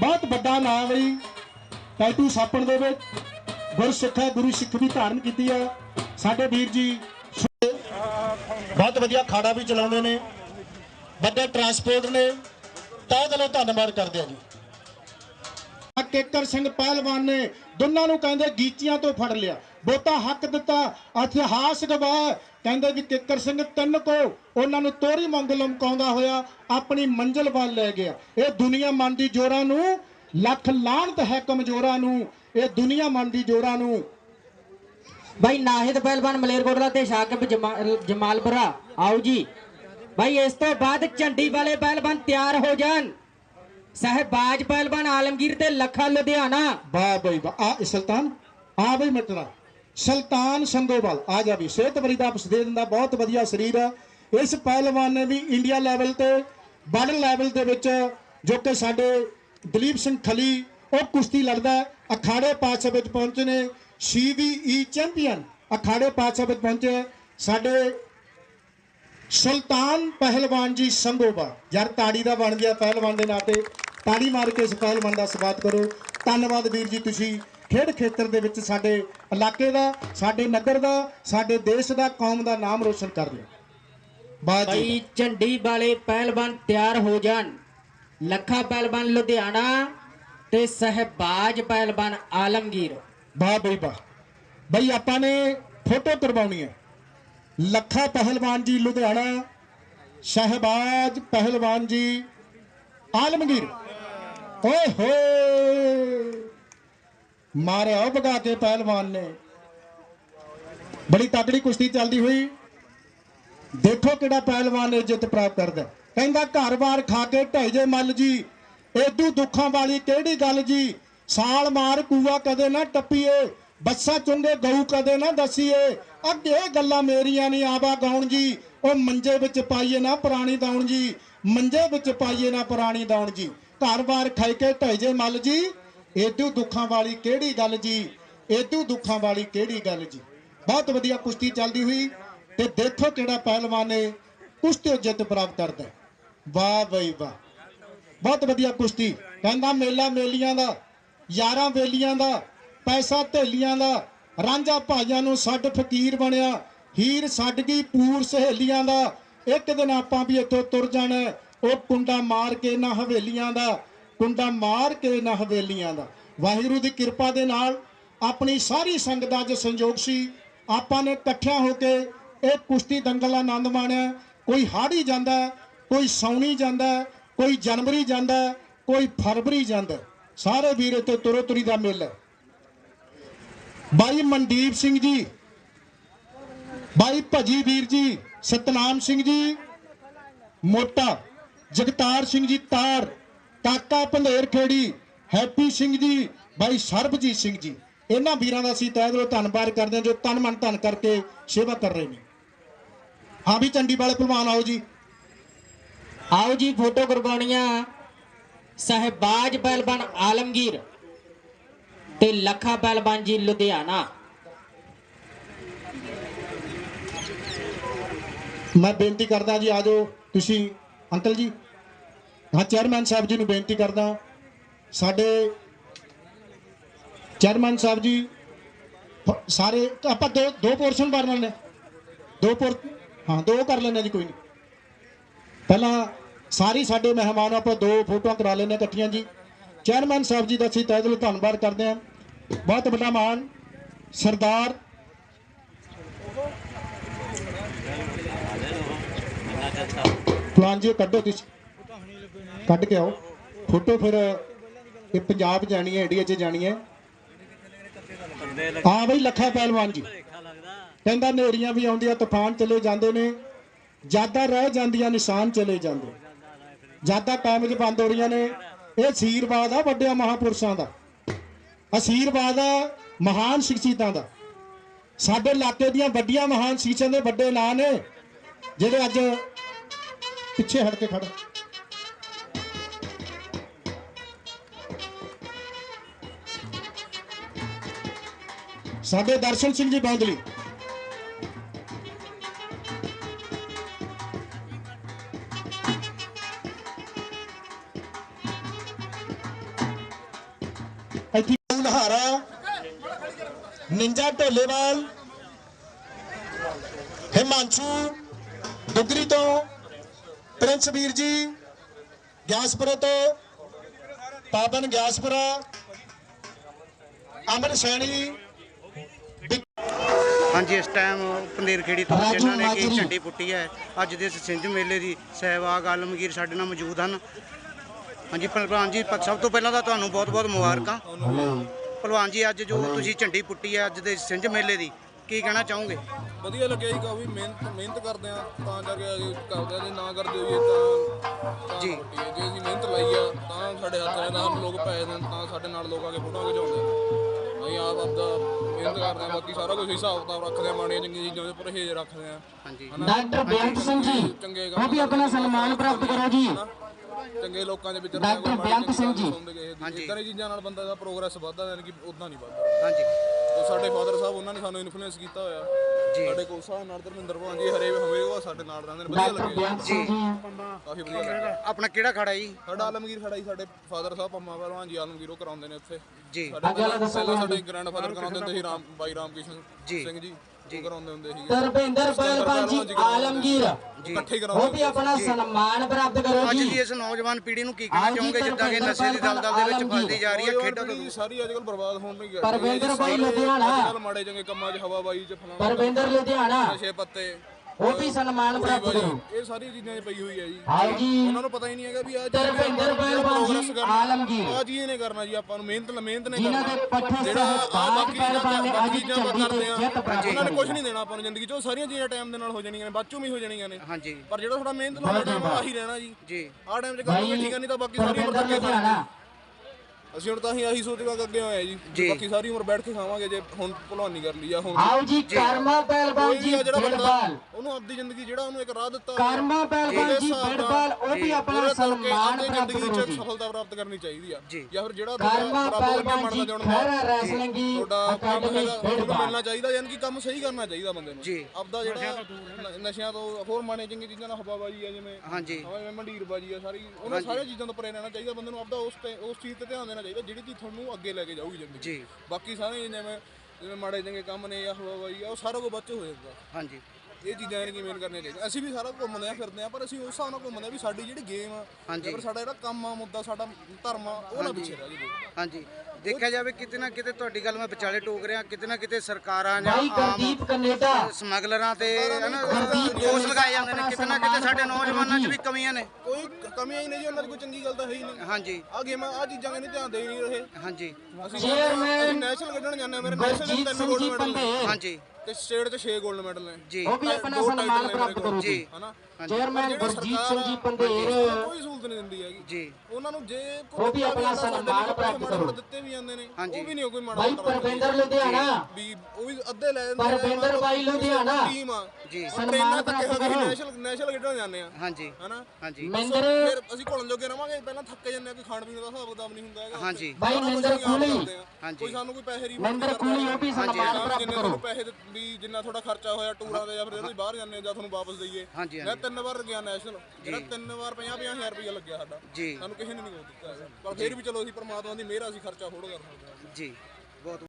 ਬਹੁਤ ਵੱਡਾ ਨਾਮ ਹੈ ਟੈਟੂ ਛਾਪਣ ਦੇ ਵਿੱਚ ਗੁਰਸਿੱਖ ਹੈ ਗੁਰੂ ਸਿੱਖ ਵੀ ਧਾਰਨ ਕੀਤੀ ਹੈ। ਸਾਡੇ ਵੀਰ ਜੀ ਬਹੁਤ ਵਧੀਆ ਖਾੜਾ ਵੀ ਚਲਾਉਂਦੇ ਨੇ। ਵੱਡੇ ਟਰਾਂਸਪੋਰਟ ਨੇ। ਤਹਿ ਦਿਲੋਂ ਧੰਨਵਾਦ ਕਰਦੇ ਆ ਜੀ। ਕੇਕਰ ਸਿੰਘ ਪਹਿਲਵਾਨ ਨੇ ਦੋਨਾਂ ਨੂੰ ਕਹਿੰਦੇ ਗੀਚੀਆਂ ਤੋਂ ਫੜ ਲਿਆ। ਬਹੁਤਾ ਹੱਕ ਦਿੱਤਾ। ਇਤਿਹਾਸ ਗਵਾਹ ਕਹਿੰਦੇ ਵੀ ਕੇਕਰ ਸਿੰਘ ਤਿੰਨ ਕੋ ਉਹਨਾਂ ਨੂੰ ਤੋਰੀ ਮੰਗ ਲਮਕਾਉਂਦਾ ਹੋਇਆ ਆਪਣੀ ਮੰਜ਼ਿਲ ਵੱਲ ਲੈ ਗਿਆ। ਇਹ ਦੁਨੀਆ ਮੰਨਦੀ ਜੋਰਾਂ ਨੂੰ ਲੱਖ ਲਾਹਨਤ ਹੈ ਕਮਜ਼ੋਰਾਂ ਨੂੰ ਇਹ ਦੁਨੀਆ ਮੰਨਦੀ ਜੋਰਾਂ ਨੂੰ। ਭਾਈ ਨਾਹਿਦ ਪਹਿਲਵਾਨ ਮਲੇਰਕੋਟਲਾ ਤੇ ਸ਼ਾਕਿਬ ਜਮਾ- ਜਮਾਲਪੁਰਾ। ਆਓ ਜੀ। ਭਾਈ ਇਸ ਤੋਂ ਬਾਅਦ ਝੰਡੀ ਵਾਲੇ ਪਹਿਲਵਾਨ ਤਿਆਰ ਹੋ ਜਾਣ। ਸਹਿਬਾਜ ਪਹਿਲਵਾਨ ਆਲਮਗੀਰ ਤੇ ਲੱਖਾ ਲੁਧਿਆਣਾ। ਵਾਹ ਬਈ ਵਾਹ। ਆ ਸੁਲਤਾਨ ਆ ਬਈ ਮਿੱਤਰਾ। ਸੁਲਤਾਨ ਸੰਗੋਵਾਲ ਆ ਜਾ ਵੀ, ਸਿਹਤ ਬਰੀ ਦਾ ਦੇ ਦਿੰਦਾ, ਬਹੁਤ ਵਧੀਆ ਸਰੀਰ ਹੈ ਇਸ ਪਹਿਲਵਾਨ ਨੇ ਵੀ ਇੰਡੀਆ ਲੈਵਲ ਤੇ ਵਰਲਡ ਲੈਵਲ ਦੇ ਵਿੱਚ, ਜੋ ਕਿ ਸਾਡੇ ਦਲੀਪ ਸਿੰਘ ਖਲੀ ਉਹ ਕੁਸ਼ਤੀ ਲੜਦਾ ਅਖਾੜੇ ਪਾਤਸ਼ਾਹ ਵਿੱਚ ਪਹੁੰਚੇ ਨੇ ਸੀਵੀਈ ਚੈਂਪੀਅਨ ਅਖਾੜੇ ਪਾਤਸ਼ਾਹ ਵਿੱਚ ਪਹੁੰਚੇ ਸਾਡੇ ਸੁਲਤਾਨ ਪਹਿਲਵਾਨ ਜੀ ਸੰਗੋਬਾ ਯਾਰ ਤਾੜੀ ਦਾ ਬਣ ਗਿਆ ਪਹਿਲਵਾਨ ਦੇ ਨਾਤੇ ਤਾੜੀ ਮਾਰ ਕੇ ਇਸ ਪਹਿਲਵਾਨ ਦਾ ਸਵਾਗਤ ਕਰੋ। ਧੰਨਵਾਦ ਵੀਰ ਜੀ ਤੁਸੀਂ। ਖੇਡ ਖੇਤਰ ਦੇ ਵਿੱਚ ਸਾਡੇ ਇਲਾਕੇ ਦਾ ਸਾਡੇ ਨਗਰ ਦਾ ਸਾਡੇ ਦੇਸ਼ ਦਾ ਕੌਮ ਦਾ ਨਾਮ ਰੋਸ਼ਨ ਕਰ ਬਾਜੀ ਭਾਈ ਝੰਡੀ ਵਾਲੇ ਪਹਿਲਵਾਨ ਤਿਆਰ ਹੋ ਜਾਣ। ਲੱਖਾ ਪਹਿਲਵਾਨ ਲੁਧਿਆਣਾ ਤੇ ਸਹਿਬਾਜ ਪਹਿਲਵਾਨ ਆਲਮਗੀਰ। ਵਾਹ ਬਈ ਵਾਹ। ਬਈ ਆਪਾਂ ਨੇ ਫੋਟੋ ਕਰਵਾਉਣੀ ਹੈ। ਲੱਖਾ ਪਹਿਲਵਾਨ ਜੀ ਲੁਧਿਆਣਾ ਸ਼ਹਿਬਾਜ਼ ਪਹਿਲਵਾਨ ਜੀ ਆਲਮਗੀਰ। ਓਏ ਹੋਏ! ਮਾਰਿਆ ਉਹ ਭਗਾ ਕੇ ਪਹਿਲਵਾਨ ਨੇ। ਬੜੀ ਤਕੜੀ ਕੁਸ਼ਤੀ ਚੱਲਦੀ ਹੋਈ। ਦੇਖੋ ਕਿਹੜਾ ਪਹਿਲਵਾਨ ਨੇ ਪ੍ਰਾਪਤ ਕਰਦਾ। ਕਹਿੰਦਾ ਘਰ-ਬਾਰ ਖਾ ਕੇ ਢਹਿ ਮੱਲ ਜੀ। ਏਦੂ ਦੁੱਖਾਂ ਵਾਲੀ ਕਿਹੜੀ ਗੱਲ ਜੀ? ਸਾਲ ਮਾਰ ਕੂਆ ਕਦੇ ਨਾ ਟੱਪੀਏ। ਬੱਸਾ ਚੁੰਗੇ ਗਊ ਕਦੇ ਨਾ ਦਸੀਏ। ਅੱਗੇ ਇਹ ਗੱਲਾਂ ਮੇਰੀਆਂ ਨਹੀਂ, ਆਵਾ ਗਾਉਣ ਜੀ। ਉਹ ਮੰਜੇ ਵਿੱਚ ਪਾਈਏ ਨਾ ਪੁਰਾਣੀ ਦੌਣ ਜੀ। ਮੰਜੇ ਵਿੱਚ ਪਾਈਏ ਨਾ ਪੁਰਾਣੀ ਦੌਣ ਜੀ। ਘਰ-ਬਾਰ ਖਾਈ ਕੇ ਢਹਿ ਜੇ ਮੱਲ ਜੀ। ਏਦੂ ਦੁੱਖਾਂ ਵਾਲੀ ਕਿਹੜੀ ਗੱਲ ਜੀ? ਏਦੂ ਦੁੱਖਾਂ ਵਾਲੀ ਕਿਹੜੀ ਗੱਲ ਜੀ? ਬਹੁਤ ਵਧੀਆ ਕੁਸ਼ਤੀ ਚੱਲਦੀ ਹੋਈ ਤੇ ਦੇਖੋ ਕਿਹੜਾ ਪਹਿਲਵਾਨ ਨੇ ਕੁਸ਼ਤੀ ਜਿੱਤ ਪ੍ਰਾਪਤ ਕਰਦਾ ਵਾਹ ਬਈ ਵਾਹ। ਬਹੁਤ ਵਧੀਆ ਕੁਸ਼ਤੀ। ਕਹਿੰਦਾ ਮੇਲਾ ਮੇਲੀਆਂ ਦਾ, ਯਾਰਾਂ ਵੇਲੀਆਂ ਦਾ, ਪੈਸਾ ਢੇਲੀਆਂ ਦਾ, ਰਾਂਝਾ ਭਾਈਆਂ ਨੂੰ ਛੱਡ ਫਕੀਰ ਬਣਿਆ, ਹੀਰ ਛੱਡ ਗਈ ਪੂਰ ਸਹੇਲੀਆਂ ਦਾ। ਇੱਕ ਦਿਨ ਆਪਾਂ ਵੀ ਇੱਥੋਂ ਤੁਰ ਜਾਣਾ ਉਹ ਕੁੰਡਾ ਮਾਰ ਕੇ ਨਾ ਹਵੇਲੀਆਂ ਦਾ। ਕੁੰਡਾ ਮਾਰ ਕੇ ਇਹਨਾਂ ਹਵੇਲੀਆਂ ਦਾ। ਵਾਹਿਗੁਰੂ ਦੀ ਕਿਰਪਾ ਦੇ ਨਾਲ ਆਪਣੀ ਸਾਰੀ ਸੰਗਤ ਦਾ ਜੋ ਸੰਯੋਗ ਸੀ। ਆਪਾਂ ਨੇ ਇਕੱਠਿਆਂ ਹੋ ਕੇ ਇਹ ਕੁਸ਼ਤੀ ਦੰਗਲ ਆਨੰਦ ਮਾਣਿਆ। ਕੋਈ ਹਾੜੀ ਜਾਂਦਾ, ਕੋਈ ਸੌਣੀ ਜਾਂਦਾ, ਕੋਈ ਜਨਵਰੀ ਜਾਂਦਾ, ਕੋਈ ਫਰਵਰੀ ਜਾਂਦਾ। ਸਾਰੇ ਵੀਰ ਇੱਥੇ ਤੁਰੋ ਤੁਰੀ ਦਾ ਮੇਲਾ ਹੈ। ਬਾਈ ਮਨਦੀਪ ਸਿੰਘ ਜੀ, ਬਾਈ ਭਜੀ ਵੀਰ ਜੀ, ਸਤਨਾਮ ਸਿੰਘ ਜੀ, ਮੋਟਾ, ਜਗਤਾਰ ਸਿੰਘ ਜੀ, ਤਾਰ। ਕਾਕਾ ਭੰਦੇਰ ਖੇੜੀ ਹੈਪੀ ਸਿੰਘ ਜੀ ਬਾਈ ਸਰਬਜੀਤ ਸਿੰਘ ਜੀ। ਇਹਨਾਂ ਵੀਰਾਂ ਦਾ ਅਸੀਂ ਤਹਿ ਦਿਲੋਂ ਧੰਨਵਾਦ ਕਰਦੇ ਹਾਂ ਜੋ ਤਨ ਮਨ ਧਨ ਕਰਕੇ ਸੇਵਾ ਕਰ ਰਹੇ ਨੇ। ਹਾਂ ਵੀ ਚੰਡੀ ਵਾਲੇ ਪਹਿਲਵਾਨ ਆਓ ਜੀ। ਆਓ ਜੀ ਫੋਟੋ ਕਰਵਾਉਣੀਆਂ ਸਹਿਬਾਜ ਪਹਿਲਵਾਨ ਆਲਮਗੀਰ ਤੇ ਲੱਖਾ ਪਹਿਲਵਾਨ ਜੀ ਲੁਧਿਆਣਾ। ਮੈਂ ਬੇਨਤੀ ਕਰਦਾ ਜੀ ਆਜੋ ਤੁਸੀਂ ਅੰਕਲ ਜੀ। ਹਾਂ ਚੇਅਰਮੈਨ ਸਾਹਿਬ ਜੀ ਨੂੰ ਬੇਨਤੀ ਕਰਦਾ ਸਾਡੇ ਚੇਅਰਮੈਨ ਸਾਹਿਬ ਜੀ ਸਾਰੇ ਆਪਾਂ ਦੋ ਦੋ ਪੋਰਸ਼ਨ ਕਰ ਲੈਣੇ ਦੋ ਪੋਰ ਹਾਂ ਦੋ ਕਰ ਲੈਣੇ ਜੀ ਕੋਈ ਨਹੀਂ। ਪਹਿਲਾਂ ਸਾਰੀ ਸਾਡੇ ਮਹਿਮਾਨ ਆਪਾਂ ਦੋ ਫੋਟੋਆਂ ਕਰਾ ਲੈਣੇ ਇਕੱਠੀਆਂ ਜੀ। ਚੇਅਰਮੈਨ ਸਾਹਿਬ ਜੀ ਦਾ ਅਸੀਂ ਤਹਿ ਦਿਲੋਂ ਧੰਨਵਾਦ ਕਰਦੇ ਹਾਂ। ਬਹੁਤ ਵੱਡਾ ਮਾਣ ਸਰਦਾਰ ਪਲਾਨ ਜੀ ਕੱਢੋ ਤੁਸੀਂ। ਕੱਢ ਕੇ ਆਓ। ਫੋਟੋ ਫਿਰ, ਇਹ ਪੰਜਾਬ ਜਾਣੀ ਹੈ, ਇੰਡੀਆ 'ਚ ਜਾਣੀ ਹੈ। ਹਾਂ ਬਈ, ਲੱਖਾ ਪਹਿਲਵਾਨ ਜੀ। ਕਹਿੰਦਾ ਨੇਰੀਆਂ ਵੀ ਆਉਂਦੀਆਂ, ਤੂਫਾਨ ਚਲੇ ਜਾਂਦੇ ਨੇ। ਜ਼ਿਆਦਾ ਰਹਿ ਜਾਂਦੀਆਂ, ਨਿਸ਼ਾਨ ਚਲੇ ਜਾਂਦੇ। ਜ਼ਿਆਦਾ ਕਾਇਮ 'ਚ ਬੰਦ ਹੋ ਰਹੀਆਂ ਨੇ। ਇਹ ਅਸੀਰਵਾਦ ਆ ਵੱਡਿਆਂ ਮਹਾਪੁਰਸ਼ਾਂ ਦਾ। ਅਸੀਰਵਾਦ ਆ ਮਹਾਨ ਸ਼ਖਸੀਅਤਾਂ ਦਾ। ਸਾਡੇ ਇਲਾਕੇ ਦੀਆਂ ਵੱਡੀਆਂ ਮਹਾਨ ਸ਼ਖਸੀਅਤਾਂ ਦੇ ਵੱਡੇ ਨਾਂ ਨੇ, ਜਿਹੜੇ ਅੱਜ ਪਿੱਛੇ ਹਟ ਕੇ ਖੜਾ ਸਾਡੇ ਦਰਸ਼ਨ ਸਿੰਘ ਜੀ ਬੌਂਦਲੀ। ਇੱਥੇ ਲਹਾਰਾ ਨਿੰਜਾ ਢੋਲੇਵਾਲ ਹਿਮਾਂਸ਼ੂ ਦੁਗਰੀ ਤੋਂ ਪ੍ਰਿੰਸ ਵੀਰ ਜੀ, ਗਿਆਸਪੁਰੇ ਤੋਂ ਪਾਵਨ ਗਿਆਸਪੁਰਾ, ਅਮਰ ਸੈਣੀ ਹਾਂਜੀ ਇਸ ਟਾਈਮ ਪੰਦੇਰ ਖੇੜੀ ਤੋਂ ਜਿਨ੍ਹਾਂ ਨੇ ਕਿ। ਝੰਡੀ ਪੁੱਟੀ ਹੈ। ਅੱਜ ਦੇ ਇਸ ਸਿੰਝ ਮੇਲੇ ਦੀ ਸਹਿਬਾਗ ਆਲਮਗੀਰ ਸਾਡੇ ਨਾਲ ਮੌਜੂਦ ਹਨ। ਹਾਂਜੀ ਪਹਿਲਵਾਨ ਜੀ ਪ- ਸਭ ਤੋਂ ਪਹਿਲਾਂ ਤਾਂ ਤੁਹਾਨੂੰ ਬਹੁਤ-ਬਹੁਤ ਮੁਬਾਰਕਾਂ। ਪਹਿਲਵਾਨ ਜੀ ਅੱਜ ਜੋ ਤੁਸੀਂ ਝੰਡੀ ਪੁੱਟੀ ਹੈ ਅੱਜ ਦੇ ਸਿੰਝ ਮੇਲੇ ਦੀ ਕੀ ਕਹਿਣਾ ਚਾਹੋਗੇ? ਵਧੀਆ ਲੱਗਿਆ ਜੀ ਕਾਫੀ ਮਿਹਨਤ ਮਿਹਨਤ ਕਰਦੇ ਆ ਤਾਂ ਜਾ ਕੇ ਅੱਗੇ ਕਰਦੇ ਆ ਜੇ ਨਾ ਕਰਦੇ ਹੋਈਏ ਤਾਂ ਤਾਂ ਜੀ। ਰੋਟੀ ਹੈ। ਜੇ ਅਸੀਂ ਮਿਹਨਤ ਲਾਈ ਆ ਤਾਂ ਸਾਡੇ ਹੱਥ ਨੇ ਤਾਂ ਲੋਕ ਪੈਸੇ ਦੇਣ ਤਾਂ ਸਾਡੇ ਨਾਲ ਲੋਕ ਆ ਕੇ ਫੋਟੋ ਖਿਚਾਉਂਦੇ ਆ। ਅਸੀਂ ਆਪ ਆਪਦਾ ਮਿਹਨਤ ਕਰਦੇ ਆ ਬਾਕੀ ਸਾਰਾ ਕੁਝ ਹਿਸਾਬ ਕਿਤਾਬ ਰੱਖਦੇ ਆ ਮਾੜੀਆਂ ਚੰਗੀਆਂ ਚੀਜ਼ਾਂ ਦੇ ਪਰਹੇਜ਼ ਰੱਖਦੇ ਆ ਹਾਂਜੀ? ਡਾਕਟਰ ਬੇਅੰਤ ਸਿੰਘ ਜੀ ਚੰਗੇ ਉਹ ਵੀ ਆਪਣਾ ਸਨਮਾਨ ਪ੍ਰਾਪਤ ਕਰੋ ਜੀ? ਚੰਗੇ ਲੋਕਾਂ ਦੇ ਵਿੱਚ ਡਾਕਟਰ ਬੇਅੰਤ ਸਿੰਘ ਜੀ। ਹਾਂਜੀ। ਇਦਾਂ ਦੀ ਚੀਜ਼ਾਂ ਨਾਲ ਬੰਦਾ ਦਾ ਪ੍ਰੋਗਰੈਸ ਵੱਧਦਾ ਯਾਨੀ ਕਿ ਉਦਾਂ ਨਹੀਂ ਵੱਧਦਾ ਹਾਂਜੀ ਉਹ ਸਾਡੇ ਫਾਦਰ ਸਾਹਿਬ ਉਹਨਾਂ ਨੇ ਸਾਨੂੰ ਇਨਫਲੂਐਂਸ ਕੀਤਾ ਹੋਇਆ। ਸਾਡੇ ਕੋਲ ਸਾਹਿਬ ਨਾਲ ਧਰਮਿੰਦਰ ਭਾਨ ਜੀ ਹਰੇ ਹਮੇਸ਼ਾ ਸਾਡੇ ਨਾਲ ਰਹਿੰਦੇ ਨੇ ਵਧੀਆ ਲੱਗਿਆ ਜੀ। ਕਾਫੀ ਵਧੀਆ ਲੱਗਿਆ ਆਪਣਾ ਕਿਹੜਾ ਖੜਾ ਜੀ? ਸਾਡਾ ਆਲਮਗੀਰ ਖੜਾ ਜੀ ਸਾਡੇ ਫਾਦਰ ਸਾਹਿਬ ਪੰਮਾ ਪਹਿਲਵਾਨ ਜੀ ਆਲਮਗੀਰ ਉਹ ਕਰਾਉਂਦੇ ਨੇ ਉੱਥੇ। ਜੀ। ਸਾਡੇ ਪਹਿਲਾਂ ਜੀ। ਸਾਡੇ ਗ੍ਰੈਂਡ ਫਾਦਰ ਕਰਾਉਂਦੇ ਹੁੰਦੇ ਸੀ ਰਾਮ ਬਾਈ ਰਾਮ ਕਿਸ਼ਨ ਜੀ। ਸਿੰਘ ਜੀ। ਕਰਾਉਂਦੇ ਹੁੰਦੇ ਸੀਗੇ। ਪਹਿਲਵਾਨ ਜੀ ਆਲਮਗੀਰ। ਇਕੱਠੇ ਹੀ ਉਹ ਕਰਾਉਂਦੇ ਵੀ ਆਪਣਾ ਸਨਮਾਨ ਪ੍ਰਾਪਤ ਕਰੋ ਅੱਜ ਦੀ ਜੀ ਇਸ ਨੌਜਵਾਨ ਪੀੜ੍ਹੀ ਨੂੰ ਕੀ ਕਹਿਣਾ ਚਾਹੋਗੇ ਜਿੱਦਾਂ ਕਿ ਨਸ਼ੇ ਦੀ ਦਲਦਲ ਦੇ ਵਿੱਚ। ਫਸਦੀ ਜਾ ਰਹੀ ਹੈ ਖੇਡਾਂ ਤੋਂ ਸਾਰੀ ਅੱਜ ਕੱਲ ਬਰਬਾਦ ਹੋਣ ਨੂੰ ਗਈ ਪਰਵਿੰਦਰ ਭਾਈ ਲੁਧਿਆਣਾ। ਮਾੜੇ ਚੰਗੇ ਕੰਮਾਂ 'ਚ ਹਵਾਬਾਈ 'ਚ ਫਲਾਣਾ ਪਰਵਿੰਦਰ ਲੁਧਿਆਣਾ। ਨਸ਼ੇ ਪੱਤੇ। ਉਹ ਵੀ ਸਨਮਾਨ ਪ੍ਰਾਪਤ ਕਰੋ। ਇਹ ਚੀਜ਼ਾਂ 'ਚ ਪਈ ਹੋਈ ਹੈ ਜੀ। ਆਓ ਜੀ ਉਹਨਾਂ ਨੂੰ ਪਤਾ ਹੀ ਨਹੀਂ ਹੈਗਾ ਵੀ ਅੱਜ ਧਰਮਿੰਦਰ ਪਹਿਲਵਾਨ ਜੀ ਆਲਮਗੀਰ। ਅੱਜ ਹੀ ਇਹਨੇ ਕਰਨਾ ਜੀ ਆਪਾਂ ਨੂੰ ਮਿਹਨਤ ਮਿਹਨਤ ਨੇ ਜਿਨ੍ਹਾਂ ਦੇ ਪੱਠੇ ਜਿਹੜਾ ਸਾਹਿਬ ਆਹ ਬਾਜ ਬਾਕੀ ਪਹਿਲਵਾਨ ਨੇ ਅੱਜ ਕਰਦੇ ਤੇ ਆ ਜਿੱਤ ਪ੍ਰਾਪਤ ਉਹਨਾਂ ਨੇ ਕੁਝ ਨਹੀਂ ਦੇਣਾ ਆਪਾਂ ਨੂੰ ਜ਼ਿੰਦਗੀ 'ਚ। ਉਹ ਸਾਰੀਆਂ ਚੀਜ਼ਾਂ ਟਾਈਮ ਦੇ ਨਾਲ ਹੋ ਜਾਣੀਆਂ ਨੇ ਬਾਅਦ ਚੋਂ ਵੀ ਹੋ ਜਾਣੀਆਂ ਨੇ। ਹਾਂਜੀ। ਪਰ ਜਿਹੜਾ ਤੁਹਾਡਾ ਮਿਹਨਤ ਲਾਉਣਾ ਟਾਈਮ ਆਹੀ ਰਹਿਣਾ ਜੀ। ਜੀ। ਆਹ ਟਾਈਮ 'ਚ ਕੰਮ ਠੀਕ ਨਹੀਂ ਤਾਂ ਬਾਕੀ ਸਾਰੀ ਉਮਰ ਲੁਧਿਆਣਾ। ਅਸੀਂ ਹੁਣ ਤਾਂ ਅਸੀਂ ਆਹੀ ਸੋਚ ਕੇ ਅੱਗੇ ਹੋਏ ਆ ਜੀ। ਬਾਕੀ ਸਾਰੀ ਉਮਰ ਬੈਠ ਕੇ ਖਾਵਾਂਗੇ ਜੇ ਹੁਣ ਭਲਵਾਨੀ ਕਰ ਲਈ ਆ ਹੁਣ। ਆਓ ਜੀ ਕਰਮਾ ਪਹਿਲਵਾਨ ਜੀ ਬਿੜਬਾਲ। ਉਹਨੂੰ ਆਪਦੀ ਜ਼ਿੰਦਗੀ ਜਿਹੜਾ ਉਹਨੂੰ ਇੱਕ ਰਾਹ ਦਿੱਤਾ ਕਰਮਾ ਪਹਿਲਵਾਨ ਜੀ ਬਿੜਬਾਲ ਉਹ ਵੀ ਆਪਣਾ ਸਨਮਾਨ ਪ੍ਰਾਪਤ ਕਰੋ ਜੀ। ਸਫਲਤਾ ਪ੍ਰਾਪਤ ਕਰਨੀ ਚਾਹੀਦੀ ਆ। ਜੀ। ਫਿਰ ਜਿਹੜਾ ਕਰਮਾ ਪਹਿਲਵਾਨ ਜੀ ਖੈਰਾ ਰੈਸਲਿੰਗ ਅਕੈਡਮੀ ਬਿੜਬਾਲ। ਮਿਲਣਾ ਚਾਹੀਦਾ ਯਾਨੀ ਕਿ ਕੰਮ ਸਹੀ ਕਰਨਾ ਚਾਹੀਦਾ ਬੰਦੇ ਨੂੰ। ਜੀ। ਆਪਦਾ ਜਿਹੜਾ ਨਸ਼ਿਆਂ ਤੋਂ ਹੋਰ ਮਾਣੇ ਚੰਗੇ ਚੀਜ਼ਾਂ ਨਾਲ ਹਵਾਬਾਜੀ ਆ ਜਿਵੇਂ ਹਾਂਜੀ। ਹਵਾ ਜਿਵੇਂ ਮੰਡੀਰਬਾਜੀ ਆ ਸਾਰੀ ਉਹਨਾਂ ਸਾਰੀਆਂ ਚੀਜ਼ਾਂ ਤੋਂ ਪਰੇ ਰਹਿਣਾ ਚਾਹੀਦਾ ਬੰਦੇ ਨੂੰ ਆਪਦਾ ਉਸ ਤੇ ਉਸ ਚੀਜ਼ ਤੇ ਧਿਆਨ ਦੇਣਾ ਚਾਹੀਦਾ ਜਿਹੜੀ ਚੀਜ਼ ਤੁਹਾਨੂੰ ਅੱਗੇ ਲੈ ਕੇ ਜਾਊਗੀ ਜ਼ਿੰਦਗੀ ਜੀ। ਬਾਕੀ ਸਾਰੇ ਜਿਵੇਂ ਜਿਵੇਂ ਮਾੜੇ ਚੰਗੇ ਕੰਮ ਨੇ ਜਾਂ ਹਵਾਬਾਜੀ ਆ ਉਹ ਸਾਰਾ ਕੁਝ ਬੱਚ ਹੋ ਜਾਂਦਾ। ਹਾਂਜੀ। ਇਹ ਚੀਜ਼ਾਂ ਇਹਨਾਂ ਮੇਨ ਕਰਨੀਆਂ ਚਾਹੀਦੀਆਂ। ਅਸੀਂ ਵੀ ਸਾਰਾ ਘੁੰਮਦੇ ਆ ਫਿਰਦੇ ਆ ਪਰ ਅਸੀਂ ਉਸ ਹਿਸਾਬ ਨਾਲ ਘੁੰਮਦੇ ਆ ਵੀ ਸਾਡੀ ਜਿਹੜੀ ਗੇਮ ਆ ਹਾਂਜੀ। ਪਰ ਸਾਡਾ ਜਿਹੜਾ ਕੰਮ ਆ ਮੁੱਦਾ ਸਾਡਾ ਧਰਮ ਆ ਉਹ ਨਾ ਪਿੱਛੇ ਰਹਿ ਜਾਵੇ। ਹਾਂਜੀ। ਦੇਖਿਆ ਜਾਵੇ ਕਿਤੇ ਨਾ ਕਿਤੇ ਤੁਹਾਡੀ ਗੱਲ ਮੈਂ ਵਿਚਾਲੇ ਟੋਕ ਰਿਹਾ ਕਿਤੇ ਨਾ ਕਿਤੇ ਸਰਕਾਰਾਂ ਜਾਂ ਗੁਰਦੀਪ ਕੈਨੇਡਾ। ਸਮਗਲਰਾਂ ਤੇ ਹਨਾ ਦੋਸ਼ ਲਗਾਏ ਜਾਂਦੇ ਨੇ ਕਿਤੇ ਨਾ ਕਿਤੇ ਸਾਡੇ ਨੌਜਵਾਨਾਂ 'ਚ ਵੀ ਕਮੀਆਂ ਨੇ। ਕੋਈ ਕਮੀਆਂ ਹੀ ਨਹੀਂ ਜੀ ਉਹਨਾਂ ਦੀ ਕੋਈ ਚੰਗੀ ਗੱਲ ਤਾਂ ਹੈ ਹੀ ਨਹੀਂ। ਹਾਂਜੀ। ਆ ਗੇਮਾਂ ਆ ਚੀਜ਼ਾਂ ਕਹਿੰਦੇ ਧਿਆਨ ਦੇ ਨਹੀਂ ਰਹੇ। ਹਾਂਜੀ। ਅਸੀਂ ਚੇਅਰਮੈਨ ਨੈਸ਼ਨਲ ਖੇਡਣ ਜਾਂਦੇ ਮੇਰੇ ਨੈਸ਼ਨਲ ਤਿੰਨ ਸਿੰਘ ਗੋਲਡ ਮੈਡਲ ਹਾਂਜੀ। ਤੇ ਸਟੇਟ 'ਚ 6 ਗੋਲਡ ਮੈਡਲ ਨੇ। ਜੀ। ਉਹ ਵੀ ਆਪਣਾ ਸਨਮਾਨ ਪ੍ਰਾਪਤ ਕਰੋ। ਜੀ। ਹਨਾ? ਚੇਅਰਮੈਨ ਗੁਰਜੀਤ ਸਿੰਘ ਜੀ ਪੰਧੇਰ ਕੋਈ ਸਹੂਲਤ ਨਹੀਂ ਦਿੰਦੀ ਹੈਗੀ। ਜੀ। ਉਹਨਾਂ ਨੂੰ ਜੇ ਉਹ ਵੀ ਆਪਣਾ ਸਨਮਾਨ ਕੋਈ ਪ੍ਰਾਪਤ ਕਰੋ। ਦਿੱਤੇ ਵੀ ਜਾਂਦੇ ਨੇ। ਹਾਂਜੀ। ਉਹ ਵੀ ਨਹੀਂ ਕੋਈ ਮਾੜਾ ਭਾਈ ਮੋਟਾ ਪਰਵਿੰਦਰ ਲੁਧਿਆਣਾ। ਵੀ ਉਹ ਵੀ ਅੱਧੇ ਲੈ ਜਾਂਦੇ ਪਰਵਿੰਦਰ ਬਾਈ ਲੁਧਿਆਣਾ। ਟੀਮ ਆ। ਜੀ। ਸਨਮਾਨ ਤੱਕ ਪ੍ਰਾਪਤ ਕਰੋ। ਨੈਸ਼ਨਲ ਨੈਸ਼ਨਲ ਖੇਡਣ ਜਾਂਦੇ ਆ। ਹਾਂਜੀ। ਹਨਾ? ਹਾਂਜੀ। ਮਹਿੰਦਰ ਫਿਰ ਅਸੀਂ ਘੁਲਣ ਜੋਗੇ ਰਵਾਂਗੇ। ਪਹਿਲਾਂ ਥੱਕੇ ਜਾਂਦੇ ਆ ਕੋਈ ਖਾਣ ਪੀਣ ਦਾ ਹਿਸਾਬ ਕਿਤਾਬ ਨਹੀਂ ਹੁੰਦਾ ਹੈਗਾ। ਹਾਂਜੀ। ਭਾਈ ਸਾਰਾ ਕੁਛ ਮਹਿੰਦਰ ਅਸੀਂ ਆਪ ਕੋਹਲੀ। ਕਰਦੇ ਆ। ਹਾਂਜੀ। ਕੋਈ ਸਾਨੂੰ ਕੋਈ ਪੈਸੇ ਨਹੀਂ ਮਹਿੰਦਰ ਕੋਹਲੀ ਉਹ ਵੀ ਸਨਮਾਨ ਪ੍ਰਾਪਤ ਜਿੰਨੇ ਕਰੋ। ਤੁਹਾਨੂੰ ਪੈਸੇ ਦੇ- ਵੀ ਜਿੰਨਾ ਤੁਹਾਡਾ ਖਰਚਾ ਹੋਇਆ ਟੂਰਾਂ ਦੇ ਜਾਂ ਫਿਰ ਤੁਸੀਂ ਬਾਹਰ ਜਾਂਦੇ ਆ ਜਾਂ ਤੁਹਾਨੂੰ ਵਾਪਸ ਦਈਏ। ਹਾਂਜੀ, ਮੈਂ ਤਿੰਨ ਵਾਰ ਗਿਆ ਨੈਸ਼ਨਲ ਜਿਹੜਾ ਤਿੰਨ ਵਾਰ 50 50000 ਰੁਪਏ ਲੱਗਿਆ ਸਾਡਾ। ਜੀ। ਸਾਨੂੰ ਕਿਸੇ ਨੇ ਨਹੀਂ ਦਿੱਤਾ ਹੈਗਾ। ਪਰ ਫਿਰ ਵੀ ਚਲੋ ਅਸੀਂ ਪਰਮਾਤਮਾ ਦੀ ਮਿਹਰ ਆ, ਅਸੀਂ ਖਰਚਾ ਥੋੜਾ ਕਰ ਸਕਦੇ ਜੀ ਬਹੁਤ